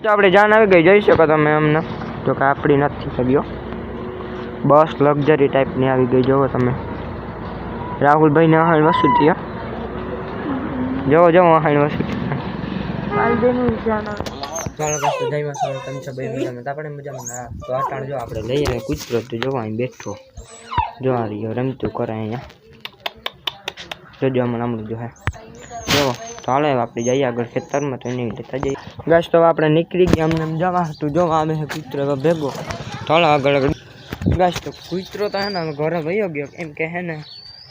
તો આપણે જાન આવી ગઈ જોઈ શકો તમે અમને. જો કે આપણી નથી કર્યો બસ લક્ઝરી ટાઈપની આવી ગઈ જોવો તમે. રાહુલભાઈને અહાણ વસ્તુ ત્યાં જોવો જોવો અહાણ વસ્તુ ચાલો કાસ્તો જય માતા તમે છો ભાઈ મજામાં? તો આપણે મજામાં ના તો આટાણ જો આપણે લઈએ ને કૂતરો તો જોવા અહીં બેઠો. જો આ રહ્યો રમતું કરે અહીંયા. જોજો હમણાં હમણાં જો હે. જો તો હાલો આપણે જઈએ આગળ ખેતરમાં તો એની લેતા જઈએ ગેસ તો આપણે નીકળી ગયા, અમને જવા હતું. જોવા આવે છે કૂતરો ભેગો. તો હાલો આગળ આગળ. ગેસ તો કૂતરો તો હે ને ઘરે વયો ગયો. એમ કે હે ને,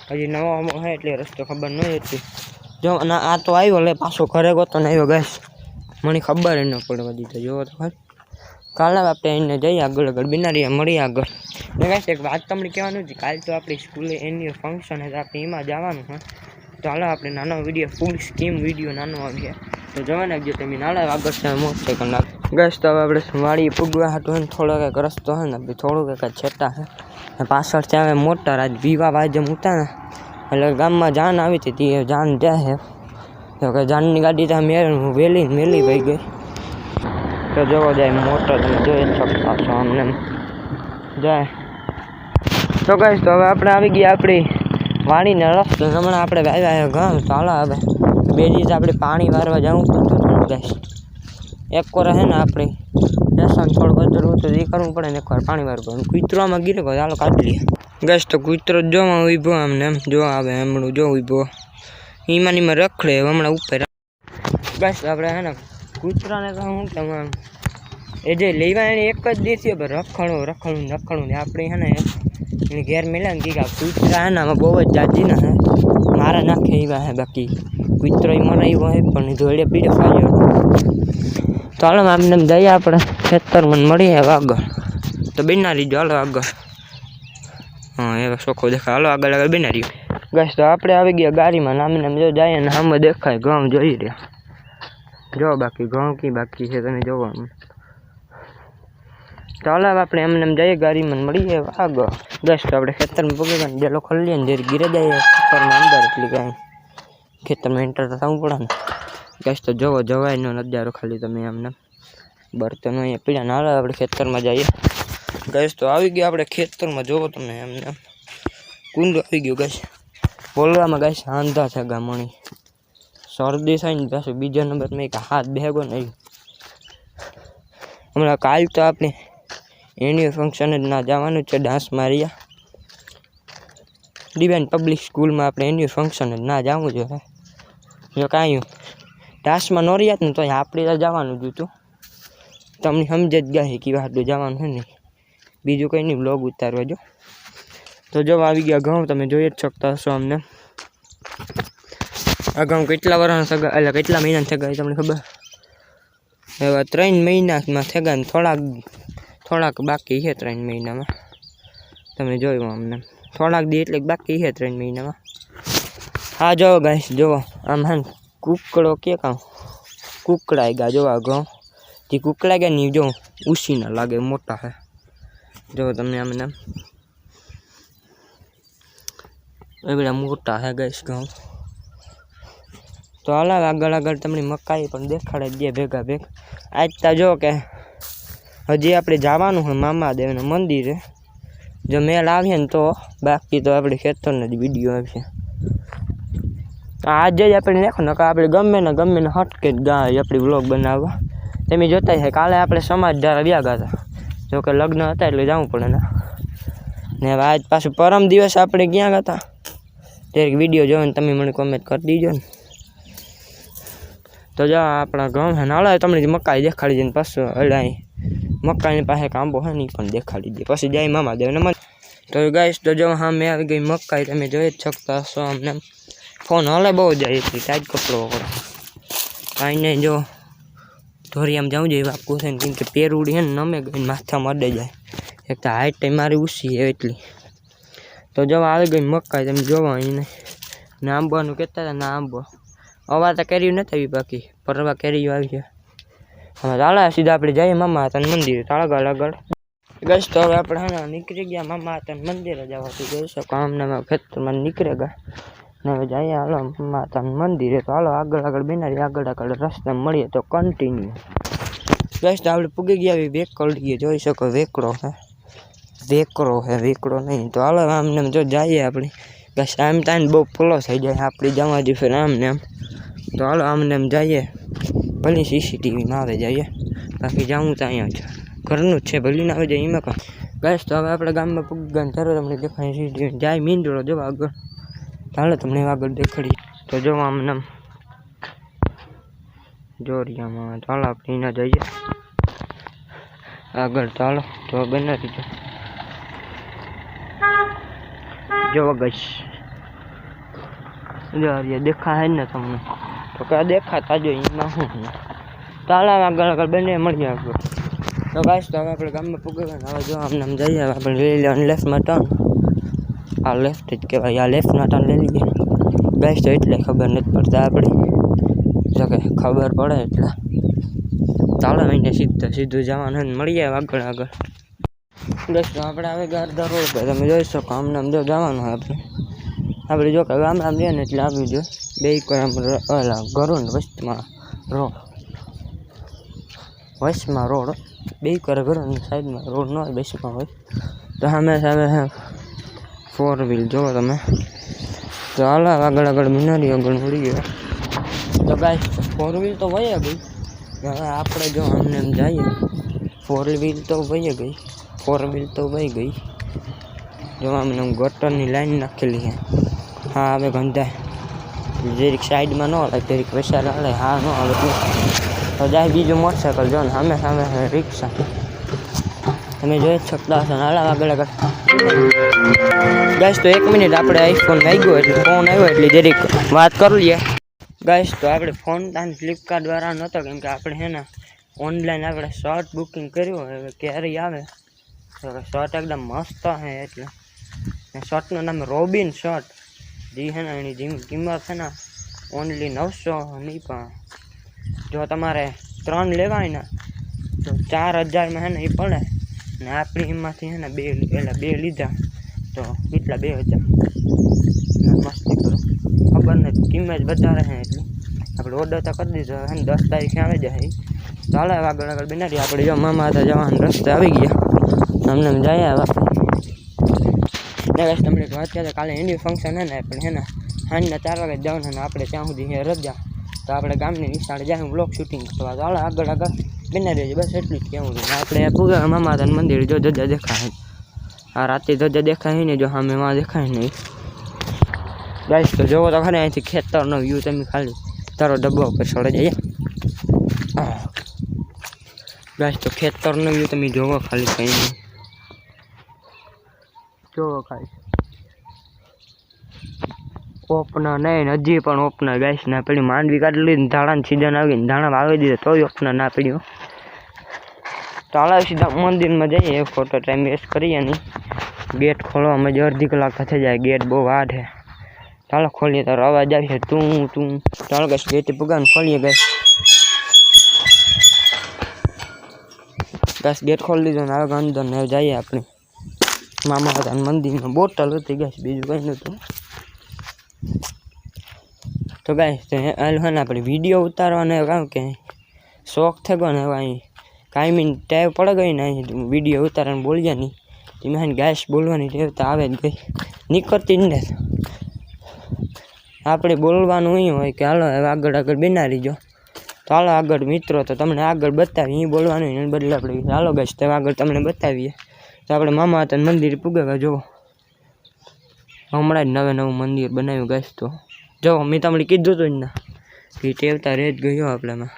હજી નવો હે એટલે રસ્તો ખબર ન હતી. જો, અને આ તો આવ્યો, લે, પાછો ઘરે ગોતો ને આવ્યો ગેસ મને ખબર ન પડવા દીધો જોવો તો ખરી. કાલે આપણે એને જઈએ આગળ આગળ. બિનારીએ મળીએ આગળ. ને ગાઈસ એક વાત તમને કહેવાનું છે, કાલ તો આપણી સ્કૂલે એની ફંક્શન છે આપણે એમાં જવાનું, હા. તો હાલો આપણે નાનો વીડિયો ફૂલ સ્કીમ વીડિયો નાનો આવીએ. તો જવા નાખજો તમે નાળા આગળ છે મોટરસાઇકલ નાખ. ગેસ તો હવે આપણે વાડી પૂગવા હાટું હોય ને થોડો કંઈક રસ્તો હોય ને પછી થોડું કંઈક છેટા છે. ને પાછળથી આવે મોટર આજ વિવા વાજમ ઉતા ને. એટલે ગામમાં જાન આવી હતી, તે જાન જાય છે. તો કે જાનની ગાડી ત્યાં મેળ વહેલી ને મેલી વહી ગઈ. તો જોવો જાય મોટર તમે જોઈ જ શકતા છો અમને. એમ. જાય. તો કહીશ તો હવે આપણે આવી ગયા આપણી વાડીને રસ્તો હમણાં આપણે વાવ્યા ગામ ચાલો હવે. બે દિવસ આપણે પાણી વારવા જવું પડતું ગાઈશ એક વાર હે ને આપણે લસણ થોડું બધું તો એ કરવું પડે ને એકવાર પાણી વારવું પડે. કૂતરામાં ગીરે ગયો ચાલો કાઢી લઈએ ગેસ તો કૂતરો જોવા ઊભો આમને એમ જો આવે, હમણાં જો ઊભો ઈમાં ને ઈમાં રખડે, હમણાં ઉપર બસ આપણે હે ને કૂતરાને તો હું આમ, એ જે લેવા એને એક જ દેશી રખડું રખડું રખડું ને આપણે હે ને એને ઘેર મેળ્યા ને કે કૂતરા હે ને આમાં બહુ જ જાજી ના હે મારા નાખે એવા હે બાકી. કૂતરો ઈ મને એવો હે પણ જોડે પીડે ફાયો હાલો આમને જઈએ આપણે ખેતર મને મળીએ હવે આગળ. તો બિનારી જો હાલો આગળ. હા, એવા શોખો દેખાય. હાલો આગળ આગળ બિનારી બસ તો આપણે આવી ગયા ગાડીમાં નામ નામ જો જાય ને સામે દેખાય, ઘઉં જોઈ રહ્યા. જો બાકી, ઘઉં કી બાકી છે, તમે જોવા આમ ચાલો હવે આપણે એમને એમ જઈએ ગાડીમાં ને મળીએ આગળ બસ તો આપણે ખેતરમાં પગી ગયા ડેલો ખોલીએ ને જરી ગીરે જઈએ ખેતરમાં અંદર એટલી કાંઈ. ખેતરમાં એન્ટર તો થવું પડે ને. ગેસ તો જોવો જવાયનો નજારો ખાલી તમે એમને. બર્તનો અહીંયા પીડા ના આપણે ખેતરમાં જઈએ. ગેસ તો આવી ગયા આપણે ખેતરમાં, જોવો તમે એમને કુંડો આવી ગયો ગેસ બોલવામાં ગેસ આંધા છે ગામણી. શરદી થાય ને પાછું બીજો નંબર મેં કે હાથ બેગો નહીં. હમણાં કાલ તો આપણે એન્યુઅલ ફંક્શન જ ના જવાનું છે ડાન્સ માર્યા ડિવાઇન પબ્લિક સ્કૂલમાં આપણે એન્યુઅલ ફંક્શન જ ના જવું જોઈએ. જો કાંઈ ડાન્સમાં ન રહ્યા ને તો આપણે જવાનું જ હતું. તમને સમજ જ ગયા કે વાટલું જવાનું છે ને બીજું કંઈ નહીં બ્લોગ ઉતારવા જો. તો જો આવી ગયા ઘઉં, તમે જોઈ જ શકતા હશો અમને. ઘઉં કેટલા વર્ષના થયા, એટલે કેટલા મહિના થયા તમને ખબર? એવા ત્રણ મહિનામાં થગા ને થોડાક થોડાક બાકી છે ત્રણ મહિનામાં. તમે જોયું અમને થોડાક દી એટલે બાકી છે ત્રણ મહિનામાં. હા, જો ગાઈશ જુઓ આમ હા કુકડો કે કામ? કુકડાઈ ગયા જોવા ઘઉં. જે કુકડાઈ ગયા નહીં જો ઉસીના લાગે, મોટા છે જો તમને આમને આમ. એ બધા મોટા છે ગાઈશ ઘઉં. તો હાલ આગળ આગળ તમને મકાઈ પણ દેખાડે દે ભેગા ભેગ. આજ તા જો કે હજી આપણે જવાનું હોય મામાદેવના મંદિરે. જો મેળ આવીએ ને તો, બાકી તો આપણે ખેતરના જ વીડિયો આવશે. આજે જ આપણે નાખો ને આપણે ગમે ને ગમે ને હટકે જ ગા આપણી વ્લોગ બનાવવા. તમે જોતા છે કાલે આપણે સમાજ દ્વારા વ્યા ગયા હતા. જોકે લગ્ન હતા એટલે જવું પડે ને. ને આજ પાછું પરમ દિવસ આપણે ક્યાં ગયા હતા? ત્યારે વીડિયો જોઈને તમે મને કોમેન્ટ કરી દીજો ને. તો જા આપણા ઘઉં છે નાળા તમને મકાઈ દેખાડી દઈને પાછું અડાઈ. મકાઈની પાસે કાંબો હે નહીં, પણ દેખાડી દે. પછી જાય મામા દેવને મને. તો ગાઈશ તો જો હા મેં આવી ગઈ મકાઈ, તમે જોઈ જ શકતા હશો અમને. ફોન હલે બહુ જાય એટલી ટાઈટ કપડો પડે કાંઈ નહીં, જો. ધોરી આમ જાઉં જોઈએ વાપકું છે કેમ કે પેરુડી છે ને, નમે ગઈ માથામાં મડે જાય. એક તો હાઈટ મારી ઊંચી છે એટલી. તો જો આવી ગઈ મકાઈ, તમે જોવો અહીં ને આંબાનું કહેતા હતા, ના આંબો. અવાર તો કેરીઓ નથી આવી બાકી. પરવા કેરીઓ આવી છે હવે ચાલે, સીધા આપણે જઈએ મામા હતા મંદિરે આગળ આગળ તો હવે આપણે હા નીકળી ગયા મામા હતા મંદિરે જવાથી. જોઈ શકો આમને ખેતરમાં નીકળે ગયા ને હવે જઈએ હાલો માતા મંદિરે. તો હાલો આગળ આગળ બેનારી આગળ આગળ રસ્તા મળીએ તો કન્ટિન્યુ બસ તો આપણે પૂગી ગયા એવી વેકડીએ જોઈ શકો વેકડો હે. વેકરો હે વેકડો નહીં. તો હાલો આમને જો જઈએ આપણે. બસ આમ તાઈને બહુ ફૂલો થઈ જાય આપણી જવા દે ફેર આમને આમ. તો હાલો આમને એમ જઈએ. ભલે સીસીટીવીમાં આવે, જઈએ. બાકી જાઉં તો અહીંયા જ ઘરનું જ છે, ભલે ના આવે જાય એમાં કાં બસ તો હવે આપણે ગામમાં પૂગી તરત તમને દેખાય સીસીટીવી જાય મીંડળો જો આગળ. ચાલો તમને આગળ દેખાડી તો જો આમને આમ. જોરિયામાં, ચાલો આપણે એના જઈએ. આગળ ચાલો, તો બનાવી જો જો ગઈશ જો દેખાય ને તમને. તો કે દેખાતા જો એમાં શું છે? ચાલો હવે આગળ આગળ બંને મળીએ આગળ તો ગાઈશ તો હવે આપણે ગામમાં પૂગવા હવે જો આમને આમ જઈએ, હવે આપણે લઈ લેવાનું લેફ્ટમાં ટર્ન આ લેફ્ટ જ કહેવાય, આ લેફ્ટના ટર્ન લઈ લઈએ. ગાઈશ તો એટલે ખબર નથી પડતા આપણે જો કે ખબર પડે એટલે. ચાલો મહિને સીધું સીધું જવાનું ને મળીએ આગળ આગળ. બસ તો આપણે હવે ગારદા રોડ પર, તમે જોઈ શકો, આમને આમ જો જવાનું હોય આપણે. આપણે જો કે ગામ આમ રહીએ ને એટલે આવ્યું જો બે કોઈ આમ ર- ઓલા ઘરો ને વચમાં રોડ વચમાં રોડ બે કરે ઘરો ને સાઈડમાં રોડ ન હોય વચમાં હોય તો સામે સામે ફોર વ્હીલ જુઓ તમે તો હાલો આગળ આગળ મિનારી આગળ મળી ગયો તો ગાય ફોર વ્હીલ તો વહી ગઈ હવે આપણે જો આમને એમ જઈએ ફોર વ્હીલ તો વહી ગઈ ફોર વ્હીલ તો વહી ગઈ જો આમને આમ ગટરની લાઈન નાખેલી છે હા હવે ગંધાય જરીક સાઈડમાં ન હાલે જરીક વૈશાલ હાલે હા, ન હાલે તો. તો જાય બીજું મોટરસાઇકલ જો ને, સામે સામે છે રિક્ષા. તમે જોઈ જ શકતા હશો ને, હાલો આગળ આગળ ગાઈસ, તો એક મિનિટ આપણે આઈફોન વાગ્યો એટલે ફોન આવ્યો એટલે જરીક વાત કરી લઈએ. ગાઈસ, તો આપણે ફોન તાન ફ્લિપકાર્ટ દ્વારા નહોતો કેમ કે આપણે હે ને ઓનલાઈન આપણે શર્ટ બુકિંગ કર્યું હવે ક્યારે આવે? તો શર્ટ એકદમ મસ્ત છે એટલે. ને શર્ટનું નામ રોબિન શર્ટ જે છે ને એની કિંમત છે ને ઓનલી નવસો નહીં પણ. જો તમારે ત્રણ લેવાય ને, તો ચાર હજારમાં છે ને એ પડે. ને આપણી એમાંથી છે ને બે, એટલે બે લીધા. તો કેટલા? બે હજાર. મસ્તી કરો. ખબર નથી, કિંમત વધારે છે એટલી. આપણે ઓર્ડર તો કરી દીધો. છે ને દસ તારીખે આવી જાય ચાલે આગળ આગળ બનાવી આપણે જો મામા હતા જવાનું રસ્તે આવી ગયા. અમને જાય હવે ને તમને એક વાત કહેતા કાલે એની ફંક્શન હે ને, પણ હે ને સાંજના ચાર વાગે જવાનું ને, આપણે ત્યાં સુધી અહીંયા રજા. તો આપણે ગામની નિશાળે જાય બ્લોક શૂટિંગ કરવા. તો આગળ આગળ. બને રહેજો, બસ એટલું જ કહેવું છે. આપણે પૂગા મામા મંદિર જો ધજા દેખાય. આ રાતે ધજા દેખાય ને જો સામે માં દેખાય નહીં. ગાઈસ તો જોવો તો ખરે, અહીંથી ખેતરનો વ્યૂ તમે ખાલી તારો ડબ્બો ઉપર છોડે જઈએ ગાઈસ તો ખેતરનો વ્યૂ તમે જોવો ખાલી કંઈ નહીં. જોવો ખાલી ઓપના નહીં હજી પણ ઓપના ગાઈસ ના પેલી માંડવી કાઢી લીધી ધાણાની સીઝન આવીને ધાણા વાવી દીધા, તોય ઓપના ના પડ્યો. તો સીધા મંદિરમાં જઈએ. ફોટો ટાઈમ વેસ્ટ કરીએ નહીં. ગેટ ખોલવામાં જ અડધી કલાક થઈ જાય. ગેટ બહુ વાડ છે ચાલો ખોલીએ તો અવાજ આવી તું તું. ચાલો ગેસ ગેટ પગાને ખોલીએ ગઈ બસ ગેટ ખોલી દીધો ને આવે અંદર ને જઈએ આપણે. મામા હતા મંદિરમાં બોટલ હતી ગેસ બીજું કંઈ નહોતું. તો ગાય તો હાલ આપણે વીડિયો ઉતારવાનો કામ કે શોખ થઈ ગયો ને, હવે અહીં કાયમી ટેવ પડ ગઈ ને, અહીં વીડિયો ઉતારવાનું બોલીએ નહીં. તેમાં હે ગેસ બોલવાની ટેવ તો આવે જ ગઈ. નીકળતી જ ને આપણે બોલવાનું અહીં હોય કે હાલો, હવે આગળ આગળ બનાવી જો. તો હાલો આગળ મિત્રો, તો તમને આગળ બતાવીએ એ બોલવાનું એને બદલે આપણે, હાલો ગેસ તો આગળ તમને બતાવીએ. તો આપણે મામા હતા મંદિર પૂગેવા જુઓ. હમણાં જ નવે નવું મંદિર બનાવ્યું ગેસ તો. જો મેં તમને કીધું હતું જ ના. કે ટેવતા રહે જ ગયો આપણામાં.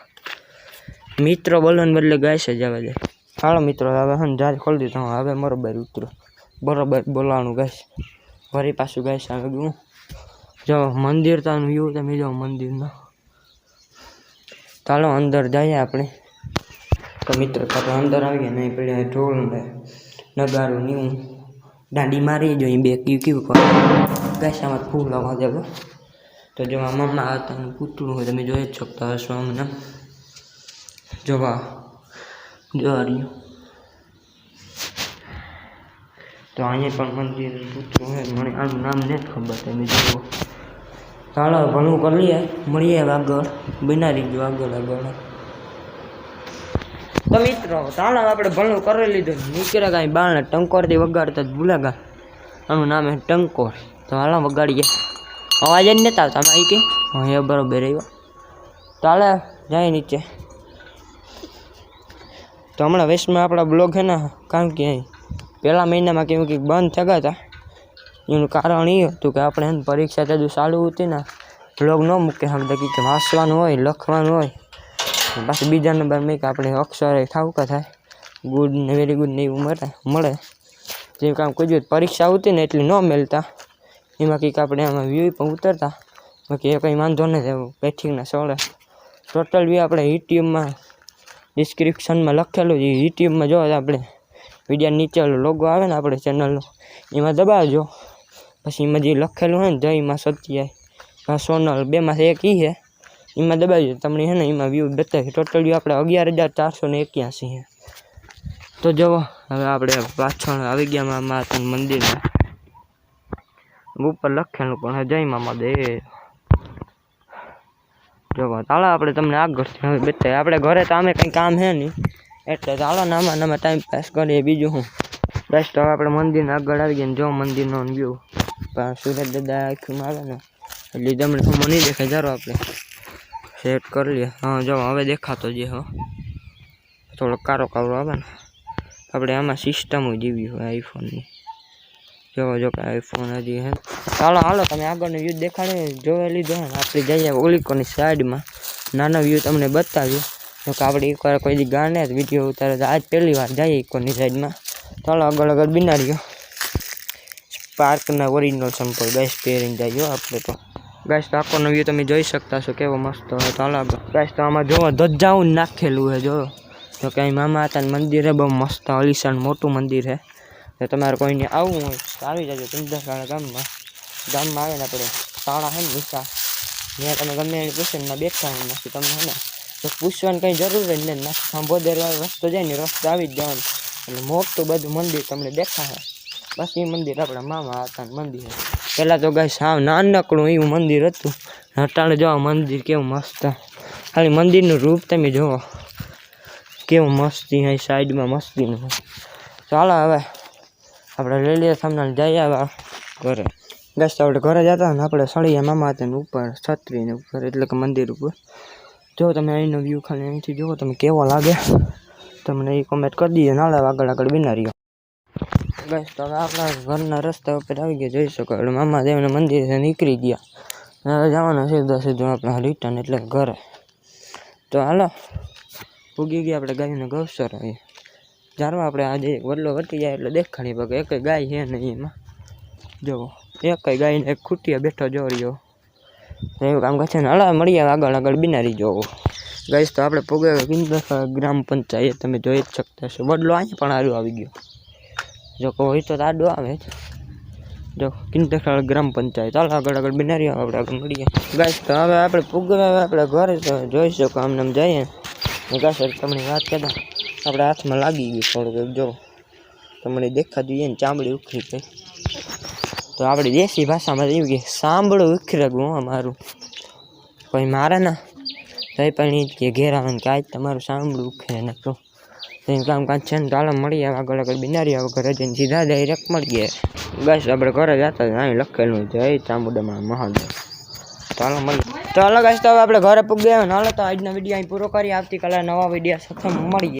મિત્રો બોલવાને બદલે ગાય છે આવે છે હાલો મિત્રો, હવે હું જાત ખોલી દીધો. હવે બરોબર ઉતરો. બરોબર બોલાવાનું ગાય વળી પાછું ગાય હવે ગયું. જો, મંદિર તો વ્યૂ તમે જો મંદિરનો ચાલો અંદર જઈએ આપણે. તો મિત્રો, તો અંદર આવીએ, નહીં પડ્યા, ઢોલ ને નગારું નીવું દાંડી મારી જો બે કયું કેવું કરે. ગાયસામાં ફૂલ આવવા દેવો તો જો મમ્મા હતા પૂતળું હોય, તમે જોઈ જ શકતા હશો અમને જોવા જોવા તો અહીંયા પણ મંદિર પૂતળું હોય, મને આનું નામ નથી ખબર, તમે જુઓ. ચાલો ભણું કરી લઈએ. મળીએ આગળ. બનાવી ગયો આગળ આગળ. તો મિત્રો, ચાલો આપણે ભણું કરી લીધું. નીકળ્યા કાંઈ બાળને ટંકોરથી વગાડતા જ ભૂલા ગા. આનું નામ હે ટંકોર. તો હાલો વગાડીએ. અવાજ જ નતા આવતા આમાં કે? હા બરોબર રહ્યો ચાલે જાય નીચે. તો હમણાં વેસ્ટમાં આપણા બ્લોગ છે ને, કારણ કે પહેલા મહિનામાં કેવું કંઈક બંધ થયા હતા. એનું કારણ એ હતું કે આપણે પરીક્ષા તજુ ચાલુ હતી ને, બ્લોગ ન મૂકે. સમજે કે વાંચવાનું હોય, લખવાનું હોય. પાછું બીજા નંબર મેં કે આપણે અક્ષરે ઠાવકા થાય. ગુડ ને વેરી ગુડ ને એવું મળે મળે. જેમ કામ કોઈ પરીક્ષા આવતી ને એટલી ન મળતા એમાં કંઈક આપણે આમાં વ્યૂ પણ ઉતરતા. બાકી એ કંઈ વાંધો નથી, એવું કંઈ સોળે. ટોટલ વ્યૂ આપણે યુટ્યુબમાં ડિસ્ક્રિપ્શનમાં લખેલું છે. યુટ્યુબમાં જો આપણે વિડીયા નીચે લોગો આવે ને આપણે ચેનલનો એમાં દબાવજો. પછી એમાં જે લખેલું હોય ને જયમાં સત્યાય. સોનલ બેમાંથી એક ઈ છે. એમાં દબાવજો તમને છે ને એમાં વ્યૂ બતાવી. ટોટલ વ્યૂ આપણે અગિયાર હજાર ચારસો ને એક્યાસી છે તો જુઓ, હવે આપણે પાછળ આવી ગયા મા માતાનું મંદિરમાં ઉપર લખેલું પણ જય મામા દે જો ચાલો આપણે તમને આગળથી હવે બતાવીએ. આપણે ઘરે તો અમે કંઈ કામ છે નહીં. એટલે ચાલો નામાં નામાં ટાઈમ પાસ કરીએ. બીજું શું? બસ તો હવે આપણે મંદિરના આગળ આવી ગયા ને જો મંદિરનો વ્યૂ પણ સુરત દાદા આખું આવે ને એટલે તમને તો મને દેખાય. જારો આપણે. સેટ કરી લે હા, જો, હવે દેખાતો જે હો. થોડો કારો કારો આવે ને. આપણે આમાં સિસ્ટમ જેવી હોય આઈફોનની જોવો, જો કે આઈફોન હજી હે. ચાલો હાલો, તમે આગળનો વ્યૂ દેખાડે જોઈ લીધો ને. આપણે જઈએ ઓલિકોની સાઈડમાં નાનો વ્યૂ તમને બતાવ્યો જો કે આપણે એકવાર કોઈ દી ગાને જ વીડિયો ઉતારે તો આજ પહેલી વાર જઈએ ઇકોની સાઈડમાં ચાલો, આગળ આગળ બિનારીઓ. સ્પાર્કના ઓરિજિનલ સંપર્ક બેસ્ટ પહેરીને જઈએ આપણે તો. ગેસ તો આખોનો વ્યૂ તમે જોઈ શકતા છો કેવો મસ્ત હોય તો આગળ. ગાઈસ તો આમાં જોવો ધજાઉન નાખેલું છે જો જો કે અહીં મામા હતા મંદિર છે, બહુ મસ્ત અલીશાન મોટું મંદિર છે. તો તમારે કોઈને આવવું હોય તો આવી જજો ચંદ્રશાળા ગામમાં. ગામમાં આવે ને આપણે શાળા છે ને નિશા ત્યાં તમે ગમે એની પૂછીને બેઠા હોય નાખી તમને હે ને તો પૂછવાની કંઈ જરૂર જ નહીં નાખી સાંભોદર રસ્તો જાય ને રસ્તો આવી જ જવાનું. એટલે મોટું બધું મંદિર તમને દેખાશે. બસ એ મંદિર આપણા મામા હતા મંદિર પહેલાં તો ગાય સાવ નાનકડું એવું મંદિર હતું. અટાણે જોવા મંદિર કેવું મસ્ત. ખાલી મંદિરનું રૂપ તમે જુઓ. કેવું મસ્તી અહીં સાઈડમાં મસ્તીનું. ચાલો હવે આપણે લઈ લઈએ સામને જઈ આવ્યા ઘરે. બસ તો આપણે ઘરે જતા ને આપણે સળિયા મામા હતા ઉપર, છત્રીને ઉપર, એટલે કે મંદિર ઉપર. જો તમે અહીંનો વ્યૂ ખાલી અહીંથી જુઓ તમે કેવો લાગે, તમને એ કોમેન્ટ કરી દઈએ નાળા આગળ આગળ બિનારીઓ બસ તો આપણા ઘરના રસ્તા ઉપર આવી ગયા, જોઈ શકો. એટલે મામા દેવના મંદિરે નીકળી ગયા. હવે જવાનું સીધો સીધો આપણે રિટર્ન એટલે ઘરે. તો હાલો, ઉગી ગયા આપણે ગાયને ગૌસર આવી જાણવા આપણે આજે વડલો વટી જાય એટલે દેખાણી પગે. એક ગાય છે નહીં એમાં. જુઓ એક ગાયને એક ખૂટીએ બેઠો જોડ્યો એવું કામ કરશે ને. હલા મળીએ આગળ આગળ બિનારી જોવો. ગાઈશ તો આપણે પોગે ગ્રામ પંચાયત. તમે જોઈ જ શકતા છો વડલો અહીંયા પણ આડું આવી ગયો. જો કોઈ હોય તો આડો આવે જ. જો કિંદખાળ ગ્રામ પંચાયત. ચાલો આગળ આગળ બિનારી આપણે આગળ મળીએ. ગાઈશ તો હવે આપણે પુગવે આપણે ઘરે તો જોઈ શકો આમને આમ જઈએ. ગાઈશ તમને વાત કહેતા, આપણે હાથમાં લાગી ગયું થોડુંક જો. તમને દેખાતું ને ચામડી ઉખરી ગઈ. તો આપણી દેશી ભાષામાં એવું કે સાંભળું ઉખરગું અમારું કોઈ મારે ના. તો એ પણ એ જ કે ઘેર આવે ને કે આજ તમારું સાંભળું ઉખરે નાખો તો એમ કામ કાંઈ છે ને હાલો મળીએ આગળ આગળ બિનારી આવે ઘરે જઈને સીધા ડાયરેક્ટ મળીએ. બસ આપણે ઘરે જતા અહીં લખેલું જય ચામુંડામાં મહાદેવ ચાલો મળીએ. હાલો ગાઈસ તો હવે આપણે ઘરે પૂગ ગયા હાલો તો આજનો વીડિયો અહીં પૂરો કરી આવતીકાલે નવા વીડિયો સાથે મળીએ.